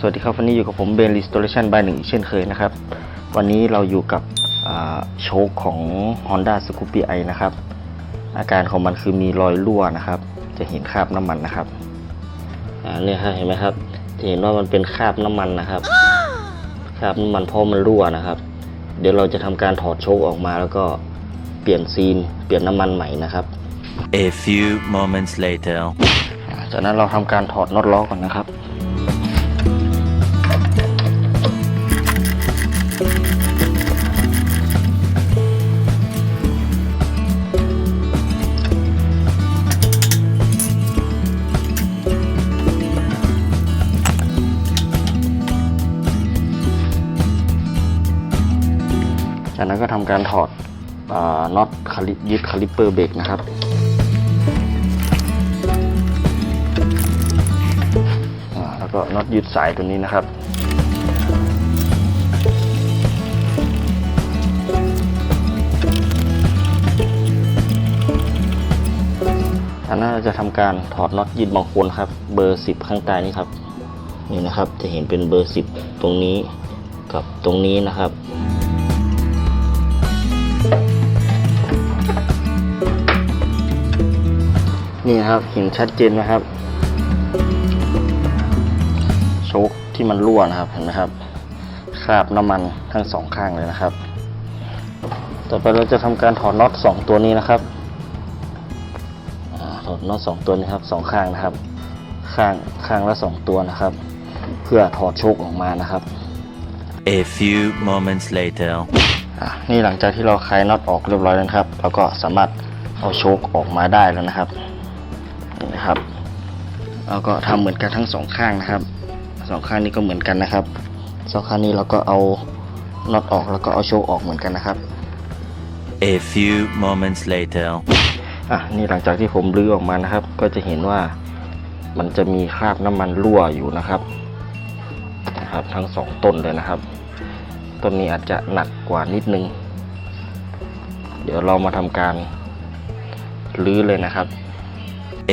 สวัสดีครับวันนี้อยู่กับผมเบน Restoration by หนึ่งเช่นเคยนะครับ วันนี้เราอยู่กับอ่าโชคของ Honda Scoopy i นะครับ อาการของมันคือมีรอยรั่วนะครับ จะเห็นคราบน้ำมันนะครับอ่าเนี่ยครับเห็นไหมครับจะเห็นว่ามันเป็นคราบน้ำมันนะครับคราบน้ำมันเพราะมันรั่วนะครับ เดี๋ยวเราจะทำการถอดโชคออกมาแล้วก็เปลี่ยนซีน เปลี่ยนน้ำมันใหม่นะครับ A few moments later. อ่าจากนั้นเราทำการถอดน็อตล้อก่อนนะครับ การถอดอน็อตคลิยึดคาลิปเปอร์เบรกนะครับ แล้วก็น็อตยึดสายตัวนี้นะครับอันนั้นเราจะทำการถอดน็อตยึดบางคนครับ เบอร์10ข้างใต้นี้ครับ นี่นะครับจะเห็นเป็นเบอร์10ตรงนี้กับตรงนี้นะครับ นี่ครับเห็นชัดเจนไหมครับโชคที่มันรั่วนะครับเห็นไหมครับคราบน้ำมันทั้งสองข้างเลยนะครับ ต่อไปเราจะทำการถอดน็อตสองตัวนี้นะครับถอดน็อตสองตัวนี้ครับสองข้างนะครับ ข้างข้างละสองตัวนะครับ เพื่อถอดโชคออกมานะครับ A few moments later. อะนี่หลังจากที่เราคลายน็อตออกเรียบร้อยแล้วนะครับ เราก็สามารถเอาโชคออกมาได้แล้วนะครับนี่นะครับเราก็ทำเหมือนกันทั้งสองข้างนะครับสองข้างนี้ก็เหมือนกันนะครับสองข้างนี้เราก็เอาน็อตออกแล้วก็เอาโชคออกเหมือนกันนะครับ A few moments later. อะนี่หลังจากที่ผมรื้อออกมานะครับ ก็จะเห็นว่ามันจะมีคราบน้ำมันรั่วอยู่นะครับนะครับ ทั้งสองต้นเลยนะครับ ต้นนี้อาจจะหนักกว่านิดนึง เดี๋ยวเรามาทำการรื้อเลยนะครับ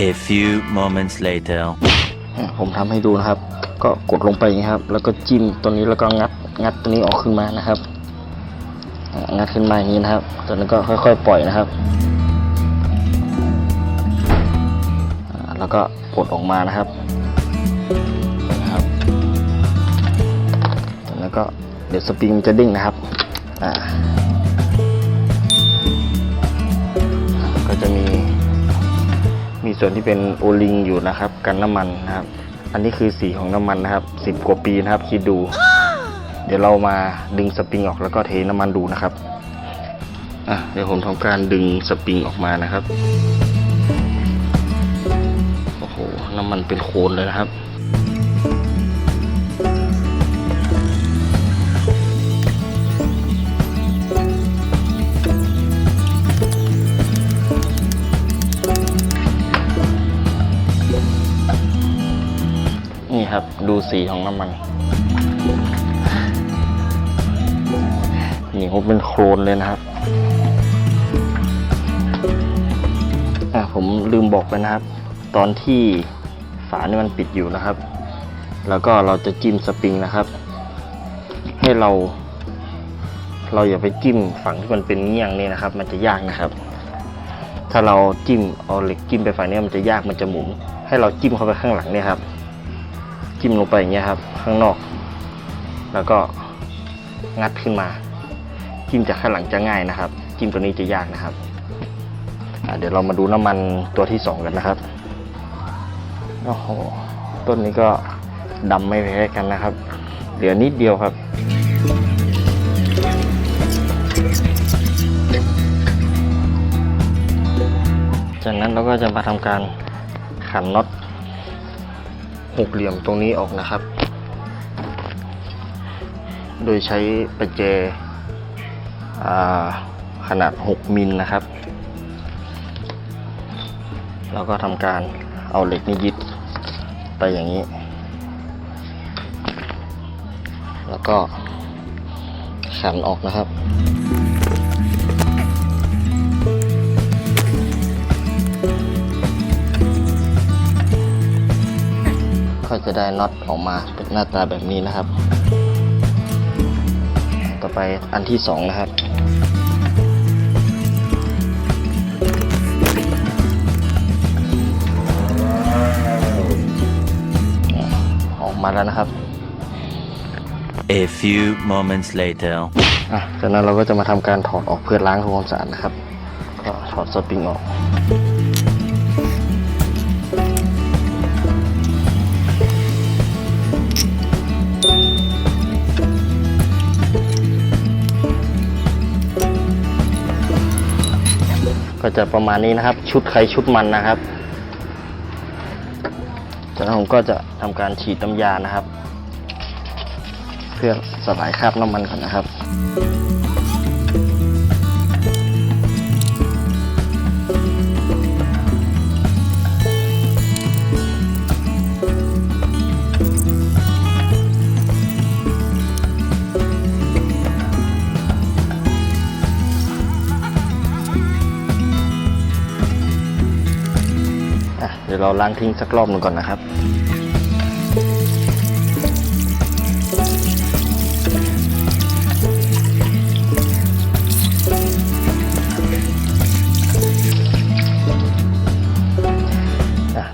A few moments later. อะผมทำให้ดูนะครับ ก็กดลงไปอย่างนี้ครับ แล้วก็จิ้มตัวนี้แล้วก็งัดงัดตัวนี้ออกขึ้นมานะครับอะงัดขึ้นมาอย่างนี้นะครับจากนั้นก็ค่อยๆ ปล่อยนะครับอ่าแล้วก็กดออกมานะครับนะครับจากนั้นก็เดี๋ยวสปริงจะเด้งนะครับ อ่า ก็จะมี มีส่วนที่เป็นโอลิงอยู่นะครับ กันน้ำมันนะครับ อันนี้คือสีของน้ำมันนะครับสิบกว่าปีนะครับ คิดดู เดี๋ยวเรามาดึงสปริงออกแล้วก็เทน้ำมันดูนะครับ อะเดี๋ยวผมทำการดึงสปริงออกมานะครับ โอ้โห น้ำมันเป็นโคลนเลยนะครับ ครับ ดูสีของน้ำมัน นี่ผมเป็นโคลนเลยนะครับอะผมลืมบอกไปนะครับ ตอนที่ฝานี่มันปิดอยู่นะครับ แล้วก็เราจะจิ้มสปริงนะครับ ให้เรา เราอย่าไปจิ้มฝั่งที่มันเป็นเงี้ยงนี่นะครับ มันจะยากนะครับ ถ้าเราจิ้มเอาเหล็กจิ้มไปฝั่งนี้มันจะยากมันจะหมุนให้เราจิ้มเข้าไปข้างหลังเนี่ยครับ จิ้มลงไปอย่างเงี้ยครับ ข้างนอก แล้วก็งัดขึ้นมา จิ้มจากข้างหลังจะง่ายนะครับ จิ้มตัวนี้จะยากนะครับเดี๋ยวเรามาดูน้ำมันตัวที่สองกันนะครับโอ้โหต้นนี้ก็ดำไม่แพ้กันนะครับ เหลือนิดเดียวครับจากนั้นเราก็จะมาทำการขันน็อต หกเหลี่ยมตรงนี้ออกนะครับ โดยใช้ประแจขนาด 6 มิลนะครับ แล้วก็ทำการเอาเหล็กนี้ยึดไปอย่างนี้ แล้วก็ขันออกนะครับ จะได้น็อตออกมาเป็นหน้าตาแบบนี้นะครับ ต่อไปอันที่สองนะครับออกมาแล้วนะครับ A few moments later. อะจากนั้นเราก็จะมาทำการถอดออกเพื่อล้างทำความสะอาดนะครับ ก็ถอดสปริงออก ก็จะประมาณนี้นะครับ ชุดใครชุดมันนะครับ จากนั้นผมก็จะทำการฉีดน้ายานะครับ เพื่อสลายคราบน้ำมันก่อนนะครับ เราล้างทิ้งสักรอบหนึ่งก่อนนะครับ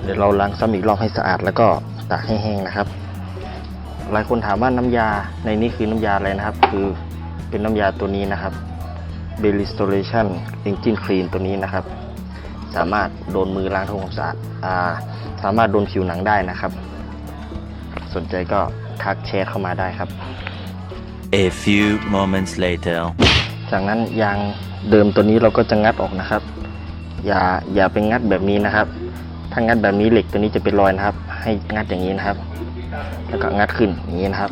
เดี๋ยวเราล้างซ้ำอีกรอบให้สะอาดแล้วก็ตากให้แห้งนะครับ หลายคนถามว่าน้ำยาในนี้คือน้ำยาอะไรนะครับ คือเป็นน้ำยาตัวนี้นะครับ b e l i s t o r a t i o n Engine Clean ตัวนี้นะครับ สามารถโดนมือล้างทำความสะอาดอ่าสามารถโดนผิวหนังได้นะครับ สนใจก็ทักแชทเข้ามาได้ครับ A few moments later. จากนั้นยางเดิมตัวนี้เราก็จะงัดออกนะครับ อย่าอย่าไปงัดแบบนี้นะครับ ถ้างัดแบบนี้เหล็กตัวนี้จะเป็นรอยนะครับ ให้งัดอย่างนี้นะครับ แล้วก็งัดขึ้นอย่างนี้นะครับ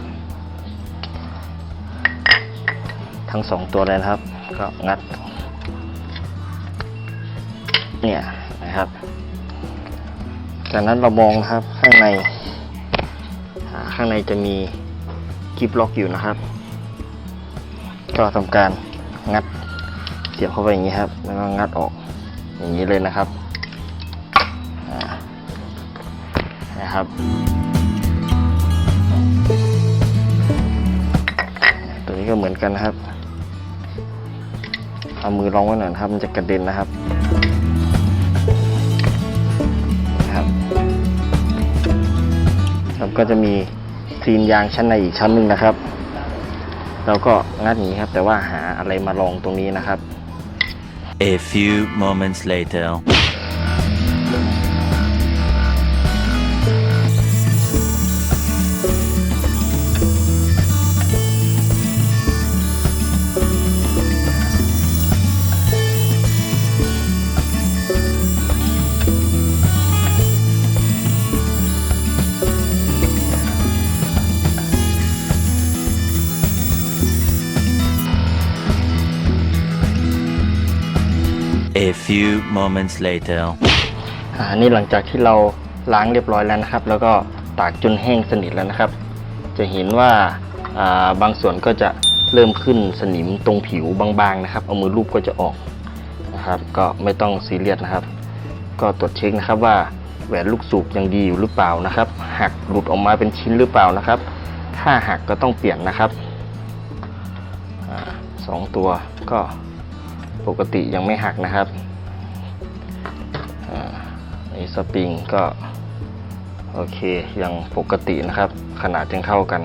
ทั้งสองตัวเลยนะครับ ก็งัด เนี่ยนะครับ จากนั้นเรามองครับข้างใน ข้างในจะมีกิฟล็อกอยู่นะครับ ก็ทำการงัดเสียบเข้าไปอย่างนี้ครับ แล้วก็งัดออกอย่างนี้เลยนะครับนะครับตัวนี้ก็เหมือนกันนะครับเอามือรองไว้หน่อยครับมันจะกระเด็นนะครับ ก็จะมีซีนยางชั้นในอีกชั้นหนึ่งนะครับ เราก็งัดอย่างนี้ครับ แต่ว่าหาอะไรมาลองตรงนี้นะครับ A few moments later. A few moments later. อ่านี่หลังจากที่เราล้างเรียบร้อยแล้วนะครับ แล้วก็ตากจนแห้งสนิทแล้วนะครับ จะเห็นว่าอ่าบางส่วนก็จะเริ่มขึ้นสนิมตรงผิวบางๆนะครับ เอามือลูบก็จะออกนะครับ ก็ไม่ต้องซีเรียสนะครับ ก็ตรวจเช็คนะครับว่าแหวนลูกสูบยังดีอยู่หรือเปล่านะครับ หักหลุดออกมาเป็นชิ้นหรือเปล่านะครับ ถ้าหักก็ต้องเปลี่ยนนะครับอสองตัวก็ ปกติยังไม่หักนะครับไอ้สปริงก็โอเคยังปกตินะครับ ขนาดยังเท่ากัน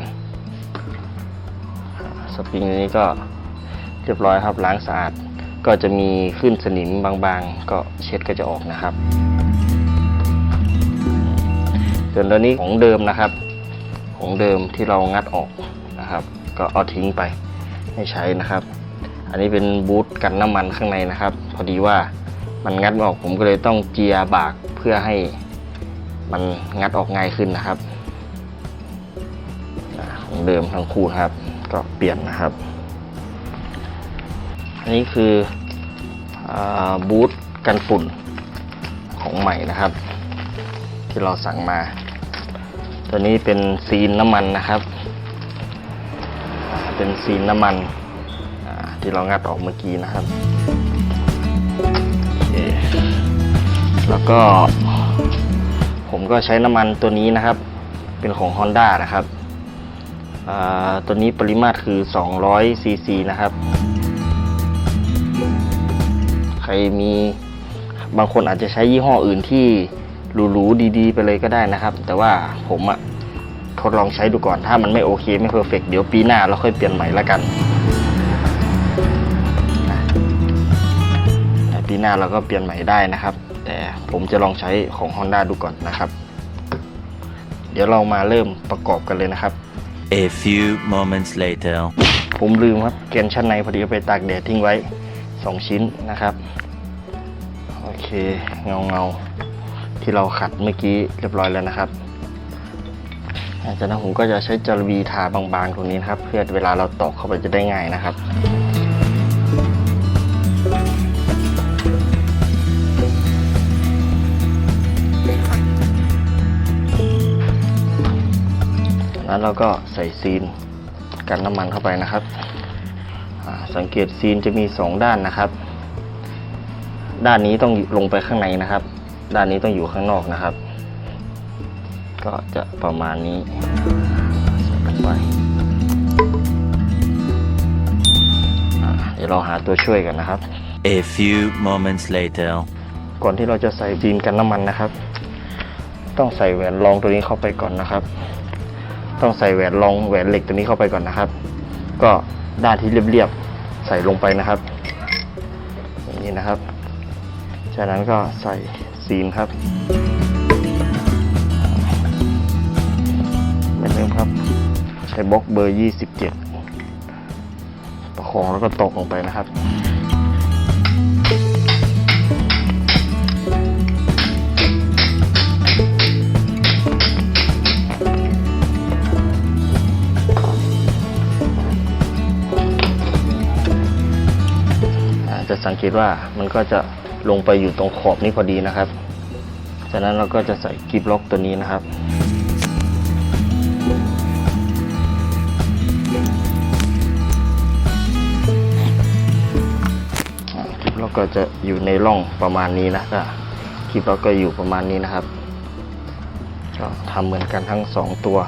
สปริงนี้ก็เรียบร้อยครับล้างสะอาดก็จะมีขึ้นสนิมบางๆ ก็เช็ดก็จะออกนะครับ ส่วนตัวนี้ของเดิมนะครับ ของเดิมที่เรางัดออกนะครับ ก็เอาทิ้งไปไม่ใช้นะครับ อันนี้เป็นบูทกันน้ำมันข้างในนะครับ พอดีว่ามันงัดไม่ออกผมก็เลยต้องเจียบากเพื่อให้มันงัดออกง่ายขึ้นนะครับของเดิมทั้งคู่ครับ ก็เปลี่ยนนะครับ อันนี้คืออบูทกันฝุ่นของใหม่นะครับ ที่เราสั่งมา ตัวนี้เป็นซีนน้ำมันนะครับ เป็นซีนน้ำมัน ที่เรางัดออกเมื่อกี้นะครับแล้วก็ ผมก็ใช้น้ำมันตัวนี้นะครับ เป็นของ Honda นะครับตัวนี้ปริมาตรคือ 200 ซีซีนะครับ ใครมีบางคนอาจจะใช้ยี่ห้ออื่นที่หรูๆดีๆ ไปเลยก็ได้นะครับ แต่ว่าผมอะทดลองใช้ดูก่อนถ้ามันไม่โอเค ไม่เพอร์เฟกเดี๋ยวปีหน้าเราค่อยเปลี่ยนใหม่ละกัน ปีหน้าเราก็เปลี่ยนใหม่ได้นะครับ แต่ผมจะลองใช้ของ Honda ดูก่อนนะครับ เดี๋ยวเรามาเริ่มประกอบกันเลยนะครับ A few moments later. ผมลืมครับแกนชั้นในพอดีเอาไปตากแดดทิ้งไว้ 2 ชิ้นนะครับโอเคเงาเงาๆที่เราขัดเมื่อกี้เรียบร้อยแล้วนะครับหลังจากนั้นผมก็จะใช้จารวีทาบางๆตรงนี้นะครับ เพื่อเวลาเราตอกเข้าไปจะได้ง่ายนะครับ แล้วเราก็ใส่ซีนกันน้ำมันเข้าไปนะครับอ่าสังเกตซีนจะมีสองด้านนะครับ ด้านนี้ต้องลงไปข้างในนะครับ ด้านนี้ต้องอยู่ข้างนอกนะครับ ก็จะประมาณนี้ใส่ลงไปอ่าเดี๋ยวเราหาตัวช่วยกันนะครับ A few moments later. ก่อนที่เราจะใส่ซีนกันน้ำมันนะครับ ต้องใส่แหวนรองตัวนี้เข้าไปก่อนนะครับ ต้องใส่แหวนรองแหวนเหล็กตัวนี้เข้าไปก่อนนะครับ ก็ด้านที่เรียบๆใส่ลงไปนะครับอย่างนี้นะครับ จากนั้นก็ใส่ซีนครับเหมือนเดิมครับ ใช้บล็อกเบอร์ 27 ประคองแล้วก็ตกลงไปนะครับ สังเกตว่ามันก็จะลงไปอยู่ตรงขอบนี้พอดีนะครับ จากนั้นเราก็จะใส่กิบล็อกตัวนี้นะครับอ่ากิบล็อกก็จะอยู่ในร่องประมาณนี้นะก็กิบล็อกก็อยู่ประมาณนี้นะครับ ก็ทำเหมือนกันทั้งสองตัว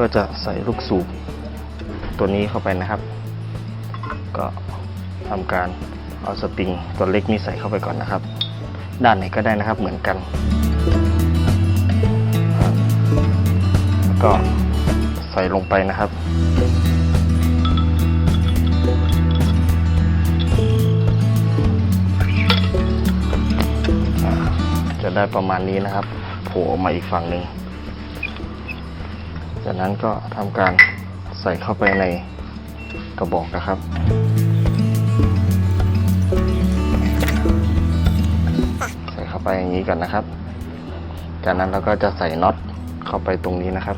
ก็จะใส่ลูกสูบตัวนี้เข้าไปนะครับ ก็ทำการเอาสปริงตัวเล็กนี้ใส่เข้าไปก่อนนะครับ ด้านไหนก็ได้นะครับเหมือนกันแล้วก็ใส่ลงไปนะครับจะได้ประมาณนี้นะครับ โผล่ออกมาอีกฝั่งหนึ่ง จากนั้นก็ทำการใส่เข้าไปในกระบอกนะครับ ใส่เข้าไปอย่างนี้ก่อนนะครับ จากนั้นเราก็จะใส่น็อตเข้าไปตรงนี้นะครับ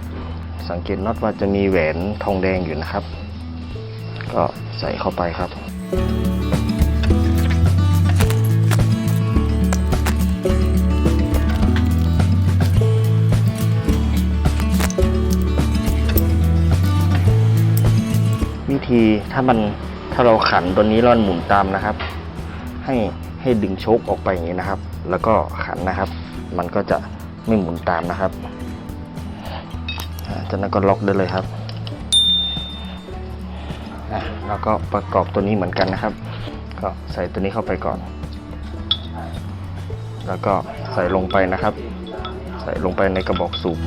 สังเกตน็อตว่าจะมีแหวนทองแดงอยู่นะครับ ก็ใส่เข้าไปครับีถ้ามันถ้าเราขันตัวนี้แล้วมันหมุนตามนะครับ ให้ให้ดึงโชคออกไปอย่างนี้นะครับ แล้วก็ขันนะครับ มันก็จะไม่หมุนตามนะครับจากนั้นก็ล็อกได้เลยครับแล้วก็ประกอบตัวนี้เหมือนกันนะครับ ก็ใส่ตัวนี้เข้าไปก่อน แล้วก็ใส่ลงไปนะครับ ใส่ลงไปในกระบอกสูบ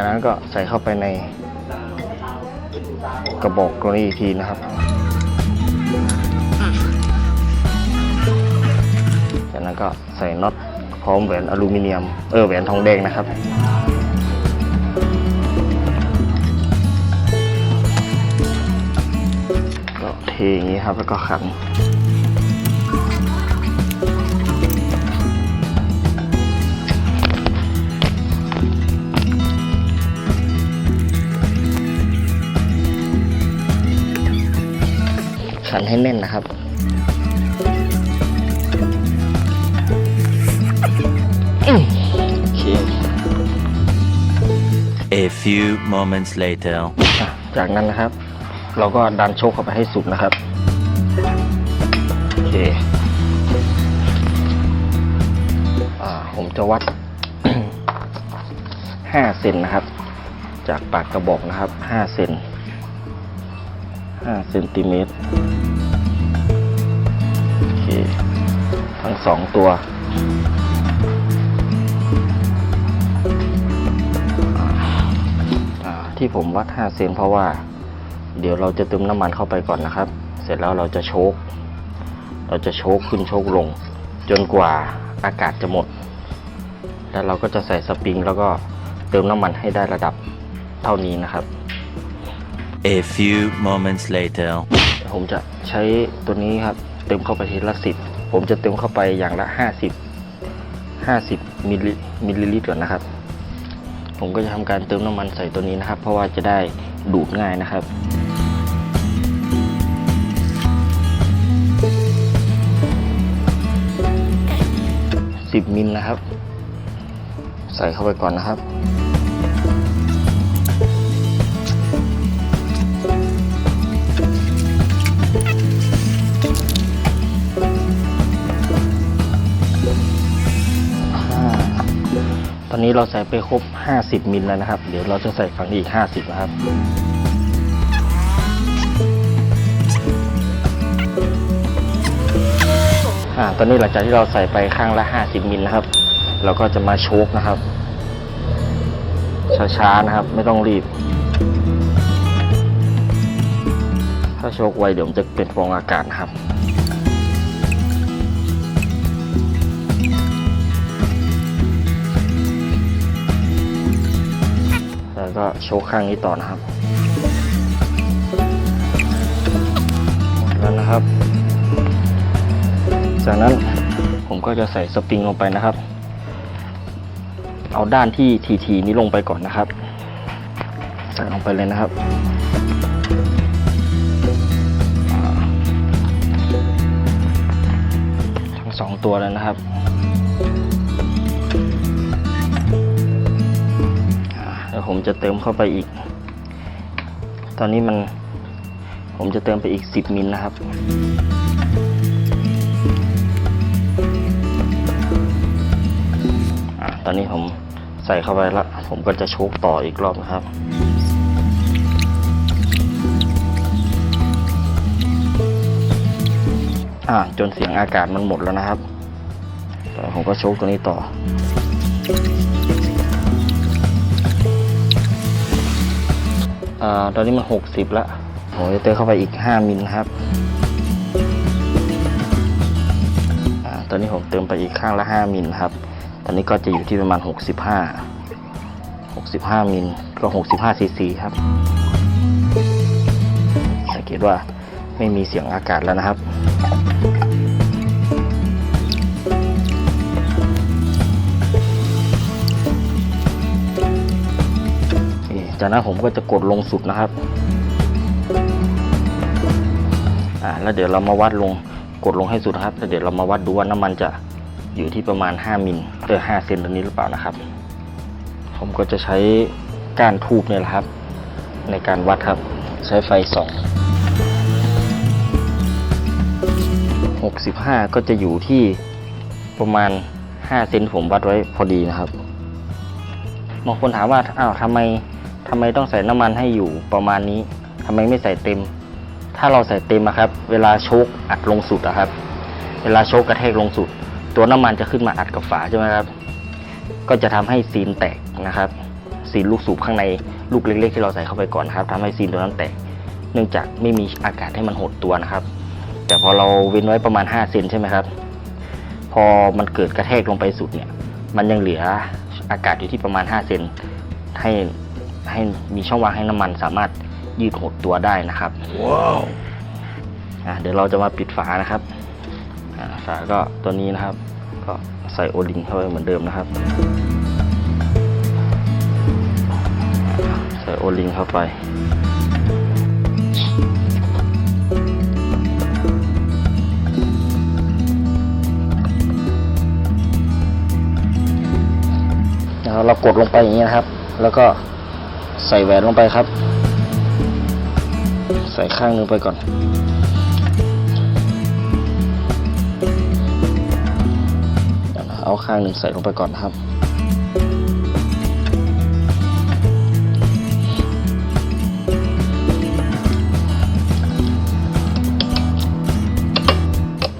จากนั้นก็ใส่เข้าไปในกระบอกตัวนี้อีกทีนะครับ จากนั้นก็ใส่น็อตพร้อมแหวนอลูมิเนียม เออแหวนทองแดงนะครับก็เทอย่างนี้ครับแล้วก็ขัน ให้แน่นนะครับ โอเค A few moments later อะจากนั้นนะครับ เราก็ดันโชคเข้าไปให้สุดนะครับ โอเคผมจะวัด ห้าเซนนะครับ จากปากกระบอกนะครับห้าเซนห้าเซนติเมตร ทั้งสองตัวอ่าที่ผมวัด5เซนเพราะว่า เดี๋ยวเราจะเติมน้ำมันเข้าไปก่อนนะครับ เสร็จแล้วเราจะโชกเราจะโชกขึ้นโชกลง จนกว่าอากาศจะหมด แล้วเราก็จะใส่สปริง แล้วก็เติมน้ำมันให้ได้ระดับเท่านี้นะครับ A few moments later. ผมจะใช้ตัวนี้ครับ เติมเข้าไปทีละสิบ ผมจะเติมเข้าไปอย่างละห้าสิบห้าสิบมิลลิมิลลิลิตรก่อนนะครับ ผมก็จะทำการเติมน้ำมันใส่ตัวนี้นะครับ เพราะว่าจะได้ดูดง่ายนะครับสิบมิลนะครับ ใส่เข้าไปก่อนนะครับ ตอนนี้เราใส่ไปครบ 50มิลแล้วนะครับ เดี๋ยวเราจะใส่ฝั่งนี้อีก 50 นะครับ อ่า ตอนนี้หลังจากที่เราใส่ไปข้างละ 50มิลนะครับ เราก็จะมาโชกนะครับ ช้าๆนะครับ ไม่ต้องรีบ ถ้าโชกไวเดี๋ยวมันจะเป็นฟองอากาศนะครับ แล้วก็โชว์ข้างนี้ต่อนะครับแล้วนะครับ จากนั้นผมก็จะใส่สปริงลงไปนะครับ เอาด้านที่ทีๆนี้ลงไปก่อนนะครับ ใส่ลงไปเลยนะครับทั้งสองตัวเลยนะครับ อ่าแล้วผมจะเติมเข้าไปอีก ตอนนี้มันผมจะเติมไปอีก 10 มิลนะครับอตอนนี้ผมใส่เข้าไปแล้ว ผมก็จะโชกต่ออีกรอบนะครับจนเสียงอากาศมันหมดแล้วนะครับ ผมก็โชกตัวนี้ต่อ อตอนนี้มันหกสิบล้วผมจะเติมเข้าไปอีกห้ามิลครับอตอนนี้ผมเติมไปอีกข้างละห้ามิลครับ ตอนนี้ก็จะอยู่ที่ประมาณหกสิบห้าหกสิบห้ามิลก็หกสิบห้าซีซีครับ สังเกตว่าไม่มีเสียงอากาศแล้วนะครับ จากนั้นผมก็จะกดลงสุดนะครับอ่าแล้วเดี๋ยวเรามาวัดลงกดลงให้สุดครับแล้วเดี๋ยวเรามาวัดดูว่าน้ำมันจะอยู่ที่ประมาณ 5มิลเออ5เซนตรงนี้หรือเปล่านะครับ ผมก็จะใช้ก้านทูบเนี่ยแหละครับ ในการวัดครับ ใช้ไฟส่อง65 ก็จะอยู่ที่ประมาณ5เซนผมวัดไว้พอดีนะครับบางคนถามว่าอ้าวทำไม ทำไมต้องใส่น้ำมันให้อยู่ประมาณนี้ทำไมไม่ใส่เต็ม ถ้าเราใส่เต็มอะครับ เวลาโชกอัดลงสุดอะครับ เวลาโชกกระแทกลงสุด ตัวน้ำมันจะขึ้นมาอัดกับฝาใช่ไหมครับ ก็จะทำให้ซีนแตกนะครับ ซีนลูกสูบข้างในลูกเล็กๆที่เราใส่เข้าไปก่อนนครับทำให้ซีนตัวนั้นแตก เนื่องจากไม่มีอากาศให้มันหดตัวนะครับ แต่พอเราเว้นไว้ประมาณ5เซนใช่ไหมครับ พอมันเกิดกระแทกลงไปสุดเนี่ย มันยังเหลืออากาศอยู่ที่ประมาณ5เซนให้ ให้มีช่องว่างให้น้ำมันสามารถยืดหดตัวได้นะครับว้าวอะเดี๋ยวเราจะมาปิดฝานะครับอ่าฝาก็ตัวนี้นะครับ ก็ใส่โอลิงเข้าไปเหมือนเดิมนะครับ ใส่โอลิงเข้าไปแล้วเรากดลงไปอย่างนี้นะครับ แล้วก็ ใส่แหวนลงไปครับ ใส่ข้างหนึงไปก่อน เอาข้างหนึ่งใส่ลงไปก่อนครับ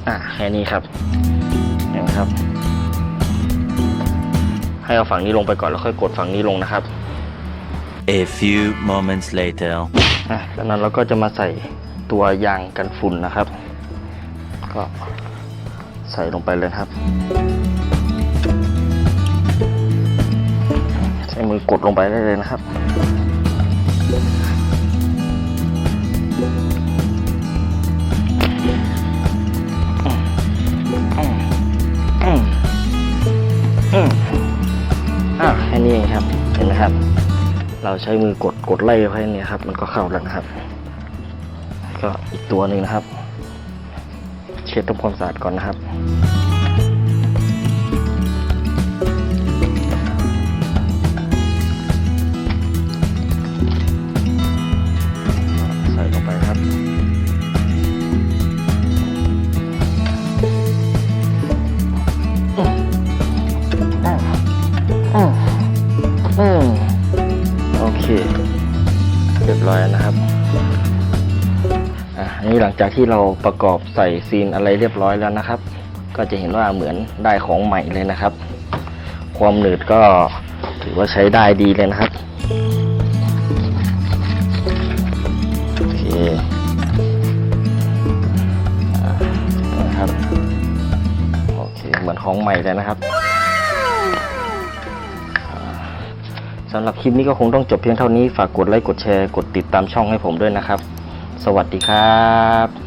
อะแค่นี้ครับเห็นไหมครับ ให้เอาฝั่งนี้ลงไปก่อนแล้วค่อยกดฝั่งนี้ลงนะครับ A few moments later. อะจากนั้นเราก็จะมาใส่ตัวยางกันฝุ่นนะครับ ก็ใส่ลงไปเลยครับ ใช้มือกดลงไปได้เลยนะครับอืมอืมอืมอะแค่นี้เองครับ เห็นไหมครับ เราใช้มือกดกดไล่ไปเนี่ยครับ มันก็เข้าแล้วนะครับ ก็อีกตัวหนึ่งนะครับ เช็ดทำความสะอาดก่อนนะครับใบร้อยนะครับอะอันนี้หลังจากที่เราประกอบใส่ซีนอะไรเรียบร้อยแล้วนะครับ ก็จะเห็นว่าเหมือนได้ของใหม่เลยนะครับ ความหนืดก็ถือว่าใช้ได้ดีเลยนะครับโอเคอะนะครับโอเคเหมือนของใหม่เลยนะครับ สำหรับคลิปนี้ก็คงต้องจบเพียงเท่านี้ ฝากกดไลค์ กดแชร์ กดติดตามช่องให้ผมด้วยนะครับ สวัสดีครับ